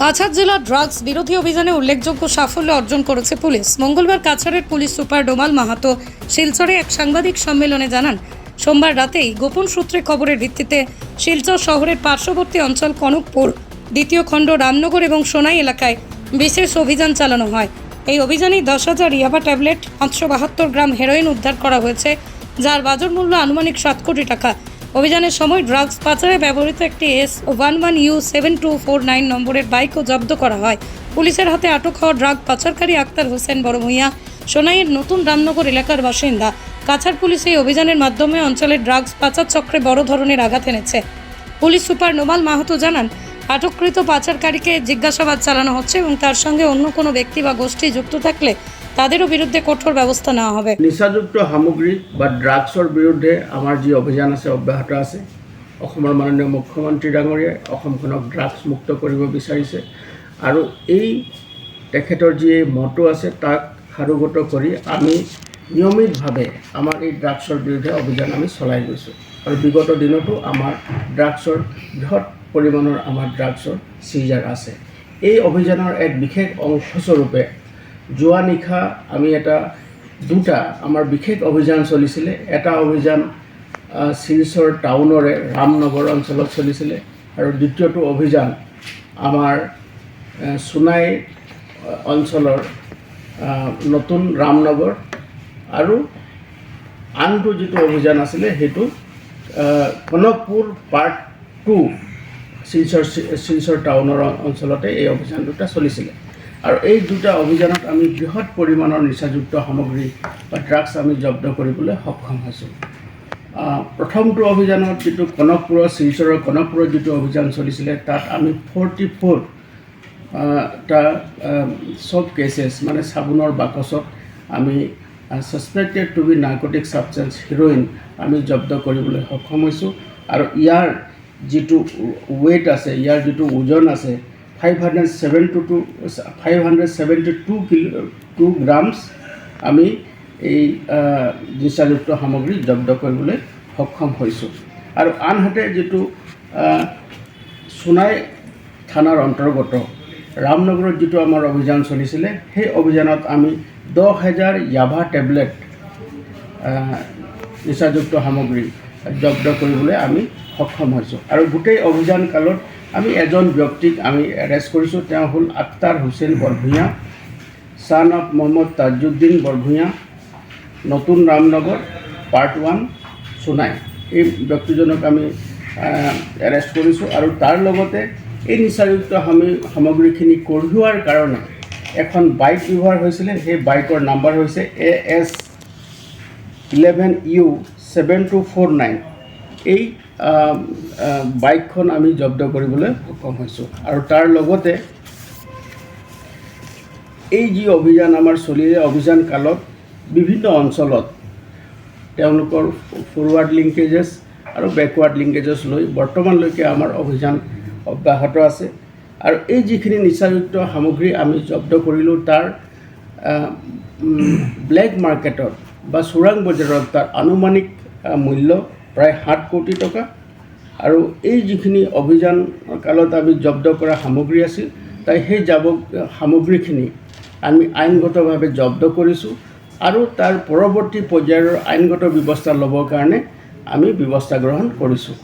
কাছাড় জেলা ড্রাগস বিরোধী অভিযানে উল্লেখযোগ্য সাফল্য অর্জন করেছে পুলিশ। মঙ্গলবার কাছাড়ের পুলিশ সুপার ডোমাল মাহাতো শিলচরে এক সাংবাদিক সম্মেলনে জানান, সোমবার রাতেই গোপন সূত্রে খবরের ভিত্তিতে শিলচর শহরের পার্শ্ববর্তী অঞ্চল কনকপুর, দ্বিতীয় খণ্ড রামনগর এবং সোনাই এলাকায় বিশেষ অভিযান চালানো হয়। এই অভিযানে দশ হাজার ইয়াবা ট্যাবলেট, পাঁচশো বাহাত্তর গ্রাম হেরোইন উদ্ধার করা হয়েছে, যার বাজার মূল্য আনুমানিক সাত কোটি টাকা। অভিযানের সময় ড্রাগস পাচারে ব্যবহৃত একটি S one one U seven two four nine নম্বরের বাইকও জব্দ করা হয়। পুলিশের হাতে আটক হওয়া ড্রাগ পাচারকারী আক্তার হোসেন বড়ভূঁইয়া সোনাইয়ের নতুন রামনগর এলাকার বাসিন্দা। কাছাড় পুলিশ এই অভিযানের মাধ্যমে অঞ্চলের ড্রাগস পাচার চক্রে বড় ধরনের আঘাত এনেছে। পুলিশ সুপার নোমাল মাহাতো জানান, আটককৃত পাচারকারীকে জিজ্ঞাসাবাদ চালানো হচ্ছে এবং তার সঙ্গে অন্য কোনো ব্যক্তি বা গোষ্ঠী যুক্ত থাকলে তাদেরও বিরুদ্ধে কঠোর ব্যবস্থা নেওয়া হবে। নিচাযুক্ত সামগ্ৰী বা ড্ৰাগছৰ বিৰুদ্ধে আমাৰ যি অভিযান আছে, অব্যাহত আছে, অসমৰ মাননীয় মুখ্যমন্ত্ৰী ডাঙৰীয়াই অসমখনক ড্ৰাগছ মুক্ত কৰিব বিচাৰিছে। আৰু এই তেখেতৰ যি মতো আছে, তাক সাৰোগত কৰি আমি নিয়মিতভাৱে আমাৰ এই ড্ৰাগছৰ বিৰুদ্ধে অভিযান আমি চলাই গৈছোঁ। আৰু বিগত দিনতো আমাৰ ড্ৰাগছৰ বৃহৎ পৰিমাণৰ আমাৰ ড্ৰাগছৰ চিজাৰ আছে। এই অভিযানৰ এক বিশেষ অংশস্বৰূপে যোৱা নিশা আমি এটা দুটা আমাৰ বিশেষ অভিযান চলিছিলে। এটা অভিযান শিলচৰ টাউনৰে ৰামনগৰ অঞ্চলত চলিছিলে আৰু দ্বিতীয়টো অভিযান আমাৰ সোণাই অঞ্চলৰ নতুন ৰামনগৰ আৰু আনটো যিটো অভিযান আছিলে সেইটো কনকপুৰ পাৰ্ট টু শিলচৰ শিলচৰ টাউনৰ অঞ্চলতে এই অভিযান দুটা চলিছিলে। আৰু এই দুটা অভিযানত আমি বৃহৎ পৰিমাণৰ নিচাযুক্ত সামগ্ৰী বা ড্ৰাগছ আমি জব্দ কৰিবলৈ সক্ষম হৈছোঁ। প্ৰথমটো অভিযানত যিটো কনকপুৰৰ শিলচৰৰ কনকপুৰত যিটো অভিযান চলিছিলে, তাত আমি ফৰ্টি ফ'ৰ টা চব কেছেছ মানে চাবোনৰ বাকচত আমি suspected to be narcotic substance heroin আমি জব্দ কৰিবলৈ সক্ষম হৈছোঁ। আৰু ইয়াৰ যিটো ৱেইট আছে, ইয়াৰ যিটো ওজন আছে five hundred seventy two five hundred seventy two kilo two grams আমি এই নিচাযুক্ত সামগ্ৰী জব্দ কৰিবলৈ সক্ষম হৈছোঁ। আৰু আনহাতে যিটো সোণাই থানাৰ অন্তৰ্গত ৰামনগৰত যিটো আমাৰ অভিযান চলিছিলে, সেই অভিযানত আমি দহ হাজাৰ য়াভা টেবলেট নিচাযুক্ত সামগ্ৰী জব্দ কৰিবলৈ আমি সক্ষম হৈছোঁ। আৰু গোটেই অভিযান কালত আমি এজন ব্যক্তিক আমি এৰেষ্ট কৰিছোঁ, তেওঁ হ'ল আক্তাৰ হুছেইন বৰভূঞা ছান অফ মহম্মদ তাজুদ্দিন বৰভূঞা, নতুন ৰামনগৰ পাৰ্ট ওৱান সোণাই এই ব্যক্তিজনক আমি এৰেষ্ট কৰিছোঁ আৰু তাৰ লগতে এই নিচাযুক্ত সামি- সামগ্ৰীখিনি কঢ়িওৱাৰ কাৰণে এখন বাইক ব্যৱহাৰ হৈছিলে, সেই বাইকৰ নাম্বাৰ হৈছে A S eleven U seven two four nine এই বাইকখন আমি জব্দ কৰিবলৈ সক্ষম হৈছোঁ আৰু তাৰ লগতে এই যি অভিযান, আমাৰ চলিলে অভিযান কালত বিভিন্ন অঞ্চলত তেওঁলোকৰ ফৰৱাৰ্ড লিংকেজেছ আৰু বেকৱাৰ্ড লিংকেজেছ লৈ বৰ্তমানলৈকে আমাৰ অভিযান অব্যাহত আছে। আৰু এই যিখিনি নিচাযুক্ত সামগ্ৰী আমি জব্দ কৰিলোঁ, তাৰ ব্লেক মাৰ্কেটত বা চোৰাং বজাৰত তাৰ আনুমানিক মূল্য প্ৰায় সাত কোটি টকা। আৰু এই যিখিনি অভিযান কালত আমি জব্দ কৰা সামগ্ৰী আছিল, তাই সেই যাব, সামগ্ৰীখিনি আমি আইনগতভাৱে জব্দ কৰিছোঁ আৰু তাৰ পৰৱৰ্তী পৰ্যায়ৰ আইনগত ব্যৱস্থা ল'বৰ কাৰণে আমি ব্যৱস্থা গ্ৰহণ কৰিছোঁ।